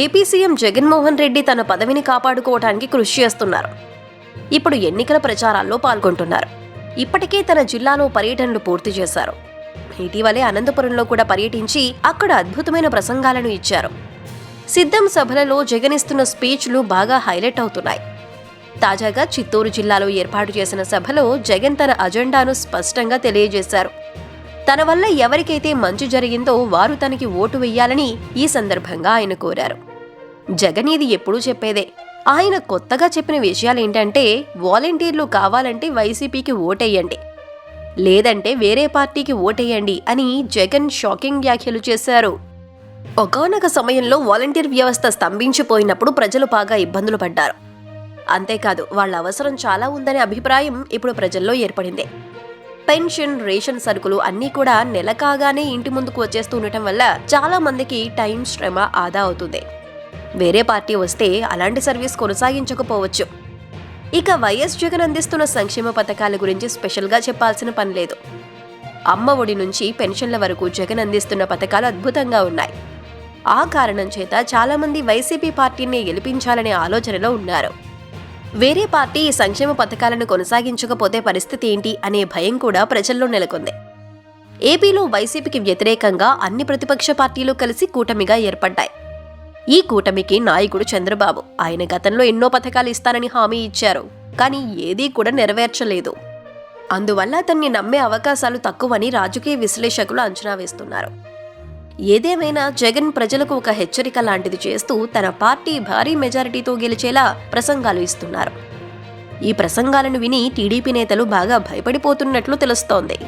AP CM Jaganmohan Reddy తన పదవిని కాపాడుకోవడానికి కృషి చేస్తున్నారు. ఇప్పుడు ఎన్నికల ప్రచారాల్లో పాల్గొంటున్నారు. ఇప్పటికే తన జిల్లాలో పర్యటనలు పూర్తి చేశారు. ఇటీవలే అనంతపురంలో కూడా పర్యటించి అక్కడ అద్భుతమైన ప్రసంగాలను ఇచ్చారు. సిద్ధం సభలలో జగన్ ఇస్తున్న స్పీచ్లు బాగా హైలైట్ అవుతున్నాయి. తాజాగా చిత్తూరు జిల్లాలో ఏర్పాటు చేసిన సభలో జగన్ తన అజెండాను స్పష్టంగా తెలియజేశారు. తన వల్ల ఎవరికైతే మంచి జరిగిందో వారు తనకి ఓటు వెయ్యాలని ఈ సందర్భంగా ఆయన కోరారు. జగన్ ఇది ఎప్పుడూ చెప్పేదే. ఆయన కొత్తగా చెప్పిన విషయాలేంటంటే వాలంటీర్లు కావాలంటే వైసీపీకి ఓటేయండి. లేదంటే వేరే పార్టీకి ఓటేయండి అని జగన్ షాకింగ్ వ్యాఖ్యలు చేశారు. ఒకనొక సమయంలో వాలంటీర్ వ్యవస్థ స్తంభించిపోయినప్పుడు ప్రజలు బాగా ఇబ్బందులు పడ్డారు. అంతేకాదు వాళ్ళ అవసరం చాలా ఉందనే అభిప్రాయం ఇప్పుడు ప్రజల్లో ఏర్పడింది. పెన్షన్ రేషన్ సరుకులు అన్నీ కూడా నెల కాగానే ఇంటి ముందుకు వచ్చేస్తూ ఉండటం వల్ల చాలా మందికి టైం శ్రమ ఆదా అవుతుంది. వేరే పార్టీ వస్తే అలాంటి సర్వీస్ కొనసాగించకపోవచ్చు. ఇక వైఎస్ జగన్ అందిస్తున్న సంక్షేమ పథకాల గురించి స్పెషల్గా చెప్పాల్సిన పని లేదు. అమ్మ ఒడి నుంచి పెన్షన్ల వరకు జగన్ అందిస్తున్న పథకాలు అద్భుతంగా ఉన్నాయి. ఆ కారణం చేత చాలామంది వైసీపీ పార్టీని గెలిపించాలనే ఆలోచనలో ఉన్నారు. వేరే పార్టీ ఈ సంక్షేమ పథకాలను కొనసాగించకపోతే పరిస్థితి ఏంటి అనే భయం కూడా ప్రజల్లో నెలకొంది. ఏపీలో వైసీపీకి వ్యతిరేకంగా అన్ని ప్రతిపక్ష పార్టీలు కలిసి కూటమిగా ఏర్పడ్డాయి. ఈ కూటమికి నాయకుడు చంద్రబాబు. ఆయన గతంలో ఎన్నో పథకాలు ఇస్తానని హామీ ఇచ్చారు. కానీ ఏదీ కూడా నెరవేర్చలేదు. అందువల్ల అతన్ని నమ్మే అవకాశాలు తక్కువని రాజకీయ విశ్లేషకులు అంచనా వేస్తున్నారు. ఏదేమైనా జగన్ ప్రజలకు ఒక హెచ్చరిక లాంటిది చేస్తూ తన పార్టీ భారీ మెజారిటీతో గెలిచేలా ప్రసంగాలు ఇస్తున్నారు. ఈ ప్రసంగాలను విని టీడీపీ నేతలు బాగా భయపడిపోతున్నట్లు తెలుస్తోంది.